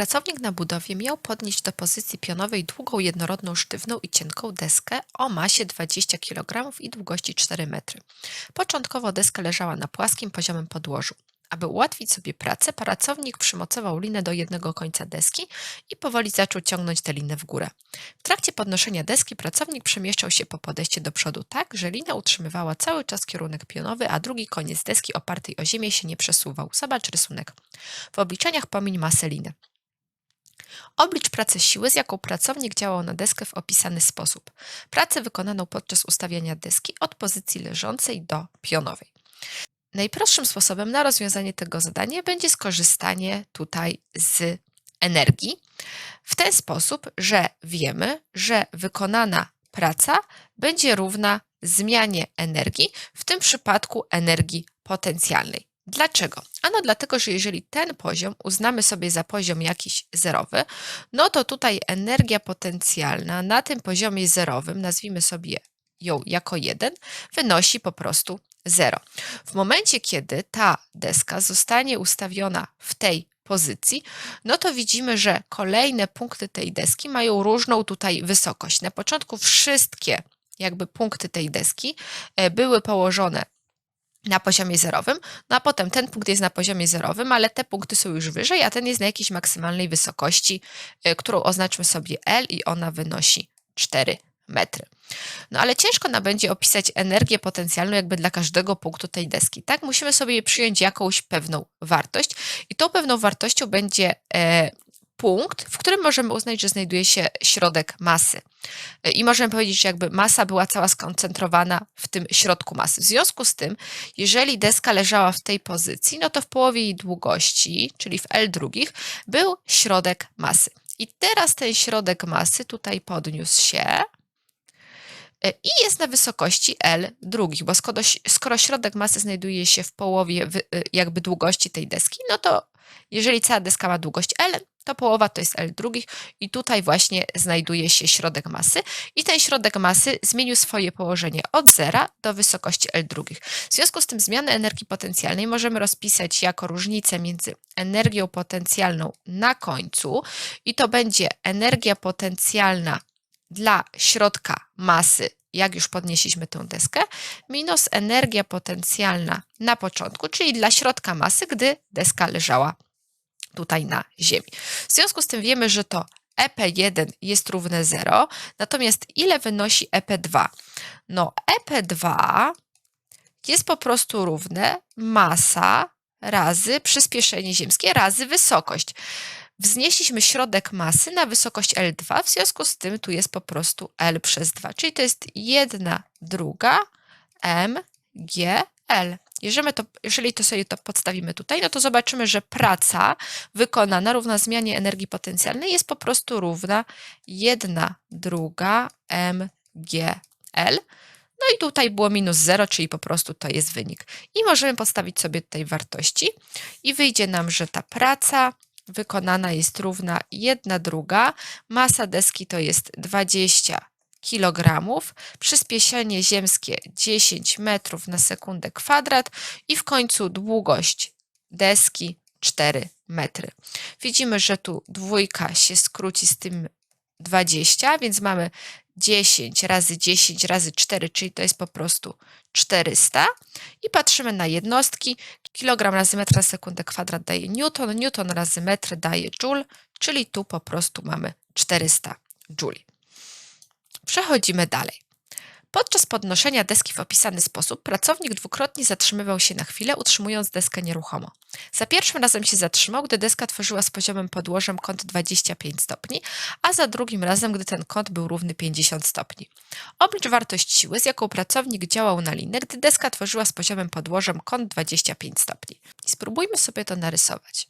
Pracownik na budowie miał podnieść do pozycji pionowej długą, jednorodną, sztywną i cienką deskę o masie 20 kg i długości 4 metry. Początkowo deska leżała na płaskim, poziomym podłożu. Aby ułatwić sobie pracę, pracownik przymocował linę do jednego końca deski i powoli zaczął ciągnąć tę linę w górę. W trakcie podnoszenia deski pracownik przemieszczał się po podejście do przodu tak, że lina utrzymywała cały czas kierunek pionowy, a drugi koniec deski opartej o ziemię się nie przesuwał. Zobacz rysunek. W obliczeniach pomiń masę liny. Oblicz pracę siły, z jaką pracownik działał na deskę w opisany sposób. Pracę wykonaną podczas ustawiania deski od pozycji leżącej do pionowej. Najprostszym sposobem na rozwiązanie tego zadania będzie skorzystanie tutaj z energii w ten sposób, że wiemy, że wykonana praca będzie równa zmianie energii, w tym przypadku energii potencjalnej. Dlaczego? Ano dlatego, że jeżeli ten poziom uznamy sobie za poziom jakiś zerowy, no to tutaj energia potencjalna na tym poziomie zerowym, nazwijmy sobie ją jako 1, wynosi po prostu 0. W momencie, kiedy ta deska zostanie ustawiona w tej pozycji, no to widzimy, że kolejne punkty tej deski mają różną tutaj wysokość. Na początku wszystkie jakby punkty tej deski e, były położone na poziomie zerowym, no a potem ten punkt jest na poziomie zerowym, ale te punkty są już wyżej, a ten jest na jakiejś maksymalnej wysokości, e, którą oznaczmy sobie L i ona wynosi 4 metry. No ale ciężko nam będzie opisać energię potencjalną jakby dla każdego punktu tej deski, tak? Musimy sobie przyjąć jakąś pewną wartość i tą pewną wartością będzie e, punkt, w którym możemy uznać, że znajduje się środek masy. E, I możemy powiedzieć, że jakby masa była cała skoncentrowana w tym środku masy. W związku z tym, jeżeli deska leżała w tej pozycji, no to w połowie jej długości, czyli w L drugich, był środek masy. I teraz ten środek masy tutaj podniósł się, E, i jest na wysokości L drugich, bo skoro, skoro środek masy znajduje się w połowie e, jakby długości tej deski, no to jeżeli cała deska ma długość L, to połowa to jest L drugich i tutaj właśnie znajduje się środek masy i ten środek masy zmienił swoje położenie od zera do wysokości L drugich. W związku z tym zmianę energii potencjalnej możemy rozpisać jako różnicę między energią potencjalną na końcu i to będzie energia potencjalna dla środka masy, jak już podnieśliśmy tę deskę, minus energia potencjalna na początku, czyli dla środka masy, gdy deska leżała tutaj na ziemi. W związku z tym wiemy, że to EP1 jest równe 0, natomiast ile wynosi EP2? No EP2 jest po prostu równe masa razy przyspieszenie ziemskie razy wysokość wznieśliśmy środek masy na wysokość L2, w związku z tym tu jest po prostu L przez 2, czyli to jest 1 druga mgl. Jeżeli, to, jeżeli to sobie to podstawimy tutaj, no to zobaczymy, że praca wykonana równa zmianie energii potencjalnej jest po prostu równa 1 druga mgl. No i tutaj było minus 0, czyli po prostu to jest wynik. I możemy postawić sobie tutaj wartości i wyjdzie nam, że ta praca wykonana jest równa 1 druga. Masa deski to jest 20 kg, przyspieszenie ziemskie 10 metrów na sekundę kwadrat i w końcu długość deski 4 metry. Widzimy, że tu dwójka się skróci z tym 20, więc mamy 10 razy 10 razy 4, czyli to jest po prostu 400. I patrzymy na jednostki. Kilogram razy metr na sekundę kwadrat daje newton, newton razy metr daje joule, czyli tu po prostu mamy 400 jouli. Przechodzimy dalej. Podczas podnoszenia deski w opisany sposób pracownik dwukrotnie zatrzymywał się na chwilę, utrzymując deskę nieruchomo. Za pierwszym razem się zatrzymał, gdy deska tworzyła z poziomem podłożem kąt 25 stopni, a za drugim razem, gdy ten kąt był równy 50 stopni. Oblicz wartość siły, z jaką pracownik działał na linę, gdy deska tworzyła z poziomem podłożem kąt 25 stopni. I spróbujmy sobie to narysować.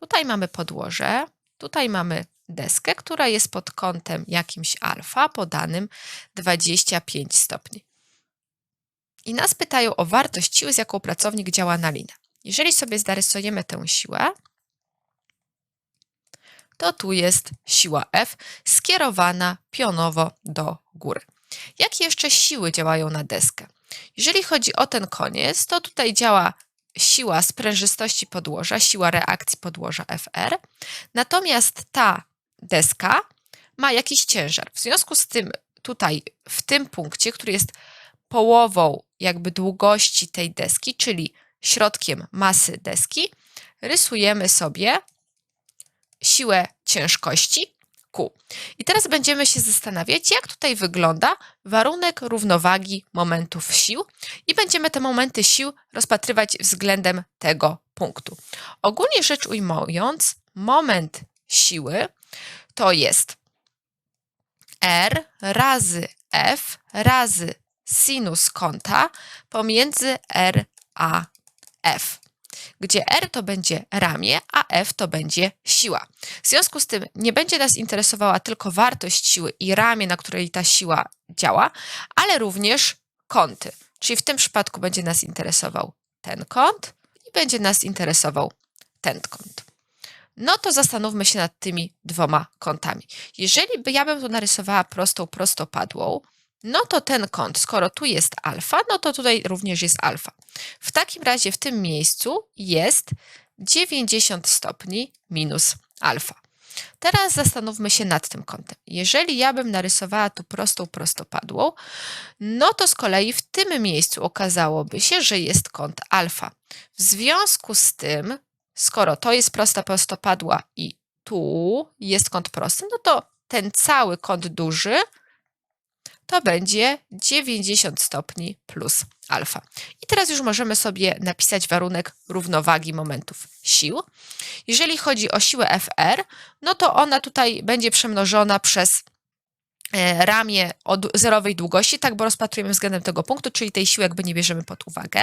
Tutaj mamy podłoże, tutaj mamy deskę, która jest pod kątem jakimś alfa podanym 25 stopni. I nas pytają o wartość siły, z jaką pracownik działa na linę. Jeżeli sobie zarysujemy tę siłę, to tu jest siła F skierowana pionowo do góry. Jakie jeszcze siły działają na deskę? Jeżeli chodzi o ten koniec, to tutaj działa siła sprężystości podłoża, siła reakcji podłoża Fr. Natomiast ta deska ma jakiś ciężar. W związku z tym tutaj w tym punkcie, który jest połową jakby długości tej deski, czyli środkiem masy deski, rysujemy sobie siłę ciężkości I teraz będziemy się zastanawiać, jak tutaj wygląda warunek równowagi momentów sił i będziemy te momenty sił rozpatrywać względem tego punktu. Ogólnie rzecz ujmując, moment siły to jest R razy F razy sinus kąta pomiędzy R a F, gdzie R to będzie ramię, a F to będzie siła. W związku z tym nie będzie nas interesowała tylko wartość siły i ramię, na której ta siła działa, ale również kąty. Czyli w tym przypadku będzie nas interesował ten kąt i będzie nas interesował ten kąt. No to zastanówmy się nad tymi dwoma kątami. Jeżeli by ja bym tu narysowała prostą prostopadłą, no to ten kąt, skoro tu jest alfa, no to tutaj również jest alfa. W takim razie w tym miejscu jest 90 stopni minus alfa. Teraz zastanówmy się nad tym kątem. Jeżeli ja bym narysowała tu prostą prostopadłą, no to z kolei w tym miejscu okazałoby się, że jest kąt alfa. W związku z tym, skoro to jest prosta prostopadła i tu jest kąt prosty, no to ten cały kąt duży to będzie 90 stopni plus alfa. I teraz już możemy sobie napisać warunek równowagi momentów sił. Jeżeli chodzi o siłę Fr, no to ona tutaj będzie przemnożona przez e, ramię o zerowej długości, tak, bo rozpatrujemy względem tego punktu, czyli tej siły jakby nie bierzemy pod uwagę.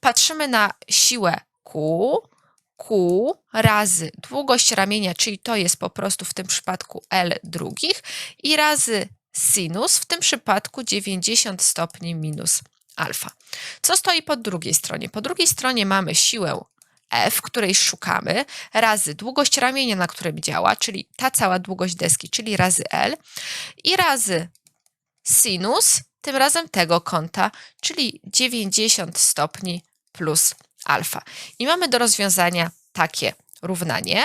Patrzymy na siłę Q, Q razy długość ramienia, czyli to jest po prostu w tym przypadku L drugich i razy sinus, w tym przypadku 90 stopni minus alfa. Co stoi po drugiej stronie? Po drugiej stronie mamy siłę F, której szukamy, razy długość ramienia, na którym działa, czyli ta cała długość deski, czyli razy L, i razy sinus, tym razem tego kąta, czyli 90 stopni plus alfa. I mamy do rozwiązania takie równanie.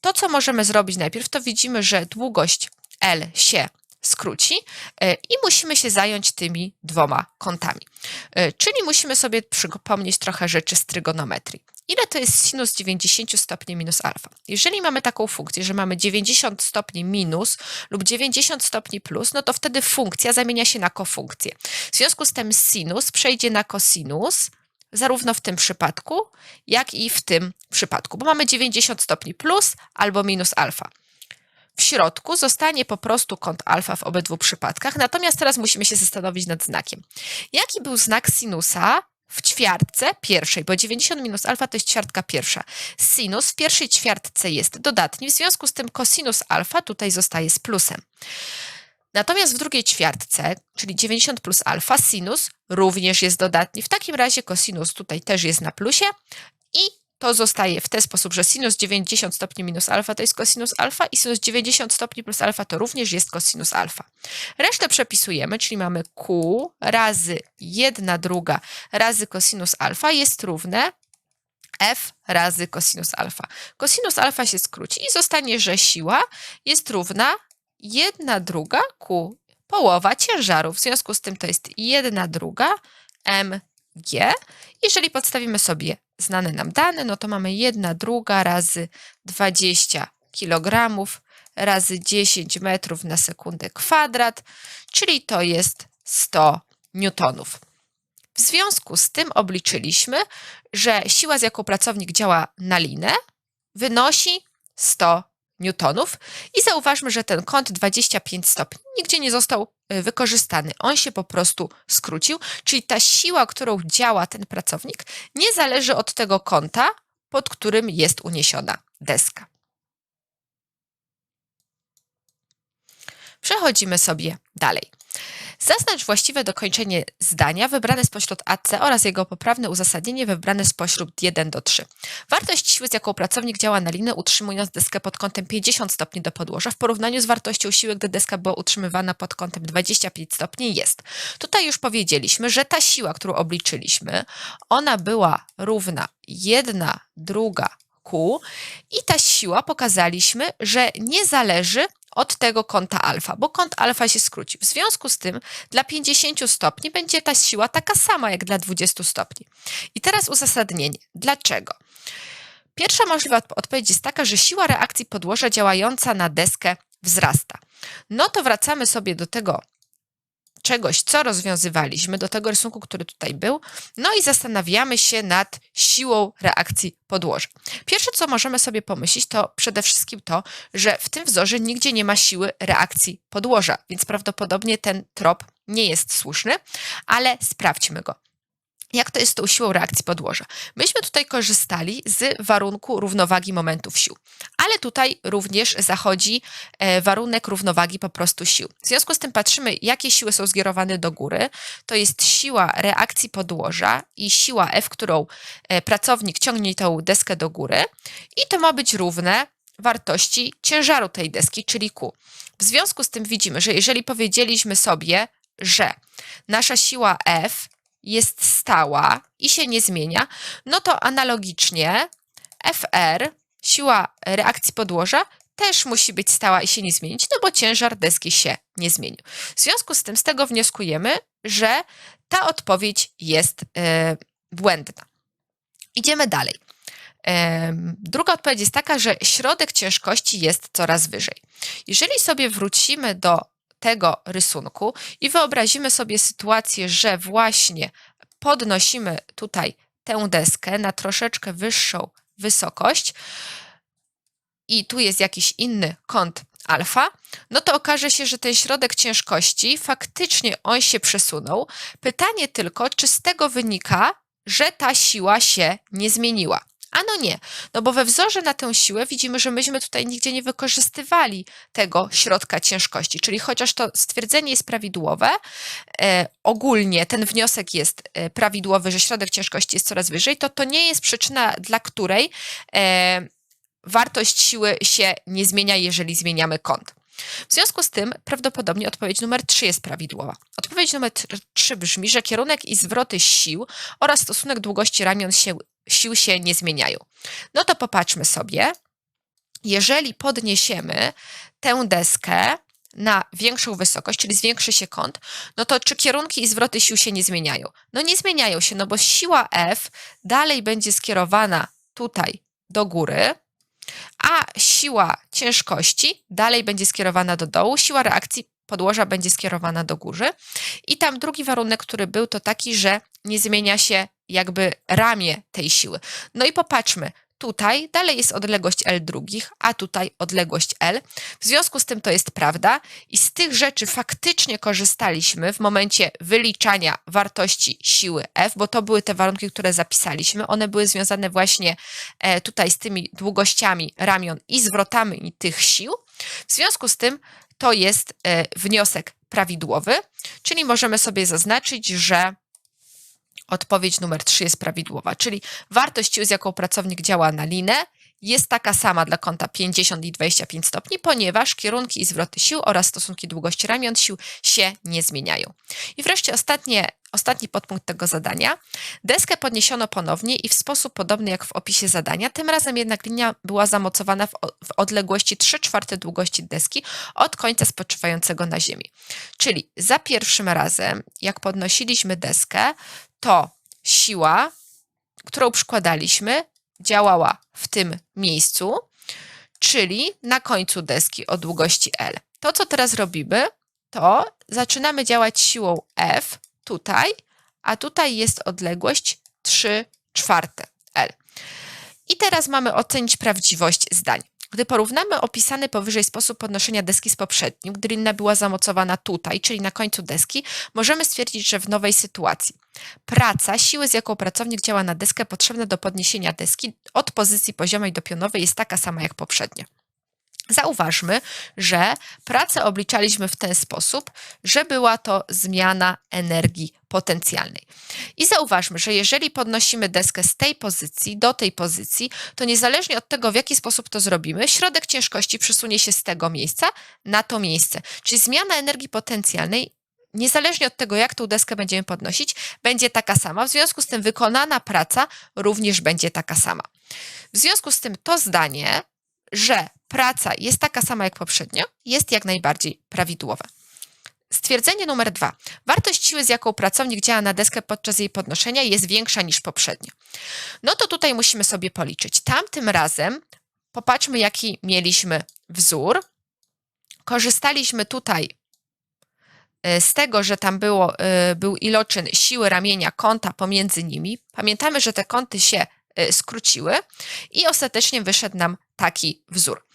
To, co możemy zrobić najpierw, to widzimy, że długość L się skróci e, i musimy się zająć tymi dwoma kątami. E, czyli musimy sobie przypomnieć trochę rzeczy z trygonometrii. Ile to jest sinus 90 stopni minus alfa? Jeżeli mamy taką funkcję, że mamy 90 stopni minus lub 90 stopni plus, no to wtedy funkcja zamienia się na kofunkcję. W związku z tym sinus przejdzie na kosinus, zarówno w tym przypadku, jak i w tym przypadku, bo mamy 90 stopni plus albo minus alfa w środku zostanie po prostu kąt alfa w obydwu przypadkach, natomiast teraz musimy się zastanowić nad znakiem. Jaki był znak sinusa w ćwiartce pierwszej, bo 90 minus alfa to jest ćwiartka pierwsza. Sinus w pierwszej ćwiartce jest dodatni, w związku z tym kosinus alfa tutaj zostaje z plusem. Natomiast w drugiej ćwiartce, czyli 90 plus alfa, sinus również jest dodatni. W takim razie kosinus tutaj też jest na plusie to zostaje w ten sposób, że sinus 90 stopni minus alfa to jest cosinus alfa i sinus 90 stopni plus alfa to również jest cosinus alfa. Resztę przepisujemy, czyli mamy q razy 1 druga razy cosinus alfa jest równe f razy cosinus alfa. Cosinus alfa się skróci i zostanie, że siła jest równa 1 druga q połowa ciężaru. W związku z tym to jest 1 druga mg. Jeżeli podstawimy sobie znane nam dane, no to mamy 1 druga razy 20 kg razy 10 metrów na sekundę kwadrat, czyli to jest 100 newtonów. W związku z tym obliczyliśmy, że siła, z jaką pracownik działa na linę, wynosi 100 newtonów i zauważmy, że ten kąt 25 stopni nigdzie nie został wykorzystany. On się po prostu skrócił, czyli ta siła, którą działa ten pracownik, nie zależy od tego kąta, pod którym jest uniesiona deska. Przechodzimy sobie dalej. Zaznacz właściwe dokończenie zdania wybrane spośród AC oraz jego poprawne uzasadnienie wybrane spośród 1 do 3. Wartość siły, z jaką pracownik działa na linę, utrzymując deskę pod kątem 50 stopni do podłoża, w porównaniu z wartością siły, gdy deska była utrzymywana pod kątem 25 stopni, jest. Tutaj już powiedzieliśmy, że ta siła, którą obliczyliśmy, ona była równa 1 druga I ta siła pokazaliśmy, że nie zależy od tego kąta alfa, bo kąt alfa się skróci. W związku z tym dla 50 stopni będzie ta siła taka sama jak dla 20 stopni. I teraz uzasadnienie. Dlaczego? Pierwsza możliwa odp- odpowiedź jest taka, że siła reakcji podłoża działająca na deskę wzrasta. No to wracamy sobie do tego czegoś, co rozwiązywaliśmy, do tego rysunku, który tutaj był, no i zastanawiamy się nad siłą reakcji podłoża. Pierwsze, co możemy sobie pomyśleć, to przede wszystkim to, że w tym wzorze nigdzie nie ma siły reakcji podłoża, więc prawdopodobnie ten trop nie jest słuszny, ale sprawdźmy go. Jak to jest z tą siłą reakcji podłoża? Myśmy tutaj korzystali z warunku równowagi momentów sił, ale tutaj również zachodzi e, warunek równowagi po prostu sił. W związku z tym patrzymy, jakie siły są skierowane do góry. To jest siła reakcji podłoża i siła F, którą e, pracownik ciągnie tą deskę do góry i to ma być równe wartości ciężaru tej deski, czyli Q. W związku z tym widzimy, że jeżeli powiedzieliśmy sobie, że nasza siła F jest stała i się nie zmienia, no to analogicznie FR, siła reakcji podłoża, też musi być stała i się nie zmienić, no bo ciężar deski się nie zmienił. W związku z tym z tego wnioskujemy, że ta odpowiedź jest e, błędna. Idziemy dalej. Em, Druga odpowiedź jest taka, że środek ciężkości jest coraz wyżej. Jeżeli sobie wrócimy do tego rysunku i wyobrazimy sobie sytuację, że właśnie podnosimy tutaj tę deskę na troszeczkę wyższą wysokość i tu jest jakiś inny kąt alfa, no to okaże się, że ten środek ciężkości faktycznie on się przesunął. Pytanie tylko, czy z tego wynika, że ta siła się nie zmieniła. Ano nie, no bo we wzorze na tę siłę widzimy, że myśmy tutaj nigdzie nie wykorzystywali tego środka ciężkości, czyli chociaż to stwierdzenie jest prawidłowe, e, ogólnie ten wniosek jest e, prawidłowy, że środek ciężkości jest coraz wyżej, to to nie jest przyczyna, dla której e, wartość siły się nie zmienia, jeżeli zmieniamy kąt. W związku z tym prawdopodobnie odpowiedź numer 3 jest prawidłowa. Odpowiedź numer 3 brzmi, że kierunek i zwroty sił oraz stosunek długości ramion się, sił się nie zmieniają. No to popatrzmy sobie. Jeżeli podniesiemy tę deskę na większą wysokość, czyli zwiększy się kąt, no to czy kierunki i zwroty sił się nie zmieniają? No nie zmieniają się, no bo siła F dalej będzie skierowana tutaj do góry, a siła ciężkości dalej będzie skierowana do dołu, siła reakcji podłoża będzie skierowana do góry. I tam drugi warunek, który był, to taki, że nie zmienia się jakby ramię tej siły. No i popatrzmy, tutaj dalej jest odległość L drugich, a tutaj odległość L. W związku z tym to jest prawda i z tych rzeczy faktycznie korzystaliśmy w momencie wyliczania wartości siły F, bo to były te warunki, które zapisaliśmy. One były związane właśnie e, tutaj z tymi długościami ramion i zwrotami tych sił. W związku z tym to jest e, wniosek prawidłowy, czyli możemy sobie zaznaczyć, że odpowiedź numer 3 jest prawidłowa, czyli wartość z jaką pracownik działa na linę, jest taka sama dla kąta 50 i 25 stopni, ponieważ kierunki i zwroty sił oraz stosunki długości ramion sił się nie zmieniają. I wreszcie ostatnie, ostatni podpunkt tego zadania. Deskę podniesiono ponownie i w sposób podobny jak w opisie zadania, tym razem jednak linia była zamocowana w, w odległości 3 czwarte długości deski od końca spoczywającego na ziemi. Czyli za pierwszym razem, jak podnosiliśmy deskę, to siła, którą przykładaliśmy, działała w tym miejscu, czyli na końcu deski o długości L. To, co teraz robimy, to zaczynamy działać siłą F tutaj, a tutaj jest odległość 3 czwarte L. I teraz mamy ocenić prawdziwość zdań. Gdy porównamy opisany powyżej sposób podnoszenia deski z poprzednim, gdy lina była zamocowana tutaj, czyli na końcu deski, możemy stwierdzić, że w nowej sytuacji praca, siły z jaką pracownik działa na deskę potrzebna do podniesienia deski od pozycji poziomej do pionowej jest taka sama jak poprzednio. Zauważmy, że pracę obliczaliśmy w ten sposób, że była to zmiana energii potencjalnej. I zauważmy, że jeżeli podnosimy deskę z tej pozycji do tej pozycji, to niezależnie od tego, w jaki sposób to zrobimy, środek ciężkości przesunie się z tego miejsca na to miejsce. Czyli zmiana energii potencjalnej, niezależnie od tego, jak tą deskę będziemy podnosić, będzie taka sama. W związku z tym wykonana praca również będzie taka sama. W związku z tym to zdanie, że praca jest taka sama jak poprzednio, jest jak najbardziej prawidłowe. Stwierdzenie numer dwa. Wartość siły, z jaką pracownik działa na deskę podczas jej podnoszenia, jest większa niż poprzednio. No to tutaj musimy sobie policzyć. Tamtym razem popatrzmy, jaki mieliśmy wzór. Korzystaliśmy tutaj z tego, że tam było, e, był iloczyn siły ramienia kąta pomiędzy nimi. Pamiętamy, że te kąty się e, skróciły i ostatecznie wyszedł nam taki wzór.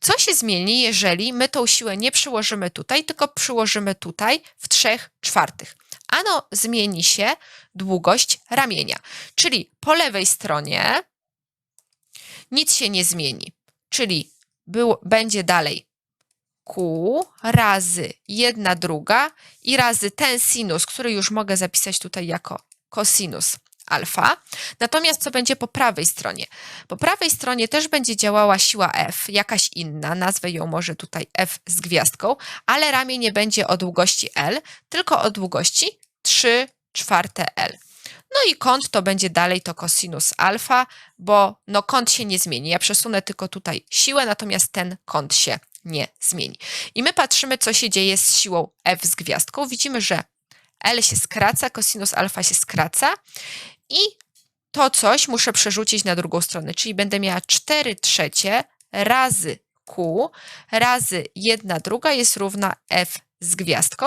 Co się zmieni, jeżeli my tą siłę nie przyłożymy tutaj, tylko przyłożymy tutaj w 3 czwartych? Ano zmieni się długość ramienia, czyli po lewej stronie nic się nie zmieni, czyli był, będzie dalej Q razy jedna druga i razy ten sinus, który już mogę zapisać tutaj jako kosinus alfa. Natomiast co będzie po prawej stronie? Po prawej stronie też będzie działała siła F, jakaś inna, nazwę ją może tutaj F z gwiazdką, ale ramię nie będzie o długości L, tylko o długości 3 czwarte L. No i kąt to będzie dalej to cosinus alfa, bo no kąt się nie zmieni. Ja przesunę tylko tutaj siłę, natomiast ten kąt się nie zmieni. I my patrzymy, co się dzieje z siłą F z gwiazdką. Widzimy, że L się skraca, cosinus alfa się skraca i to coś muszę przerzucić na drugą stronę, czyli będę miała 4 trzecie razy Q razy 1 druga jest równa F z gwiazdką.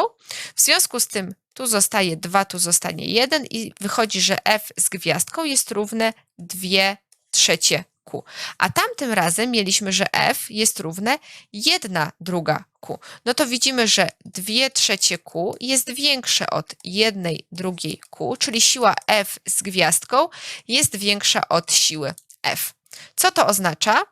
W związku z tym tu zostaje 2, tu zostanie 1 i wychodzi, że F z gwiazdką jest równe 2 trzecie Q. A tamtym razem mieliśmy, że F jest równe 1 druga Q. No to widzimy, że 2 trzecie Q jest większe od 1 drugiej Q, czyli siła F z gwiazdką jest większa od siły F. Co to oznacza?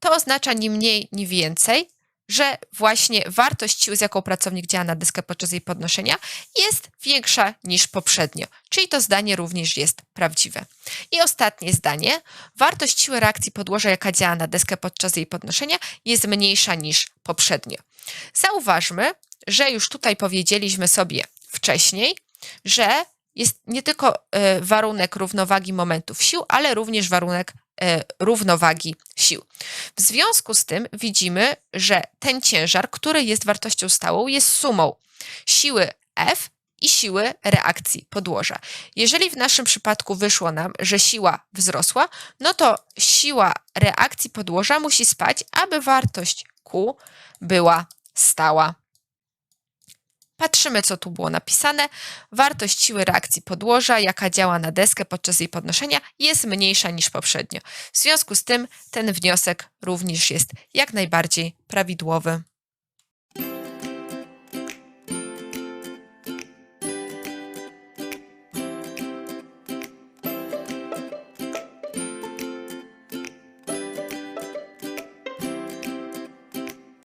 To oznacza ni mniej, ni więcej, że właśnie wartość siły, z jaką pracownik działa na deskę podczas jej podnoszenia, jest większa niż poprzednio. Czyli to zdanie również jest prawdziwe. I ostatnie zdanie. Wartość siły reakcji podłoża, jaka działa na deskę podczas jej podnoszenia, jest mniejsza niż poprzednio. Zauważmy, że już tutaj powiedzieliśmy sobie wcześniej, że jest nie tylko e, warunek równowagi momentów sił, ale również warunek równowagi sił. W związku z tym widzimy, że ten ciężar, który jest wartością stałą, jest sumą siły F i siły reakcji podłoża. Jeżeli w naszym przypadku wyszło nam, że siła wzrosła, no to siła reakcji podłoża musi spać, aby wartość Q była stała. Patrzymy, co tu było napisane. Wartość siły reakcji podłoża, jaka działa na deskę podczas jej podnoszenia, jest mniejsza niż poprzednio. W związku z tym ten wniosek również jest jak najbardziej prawidłowy.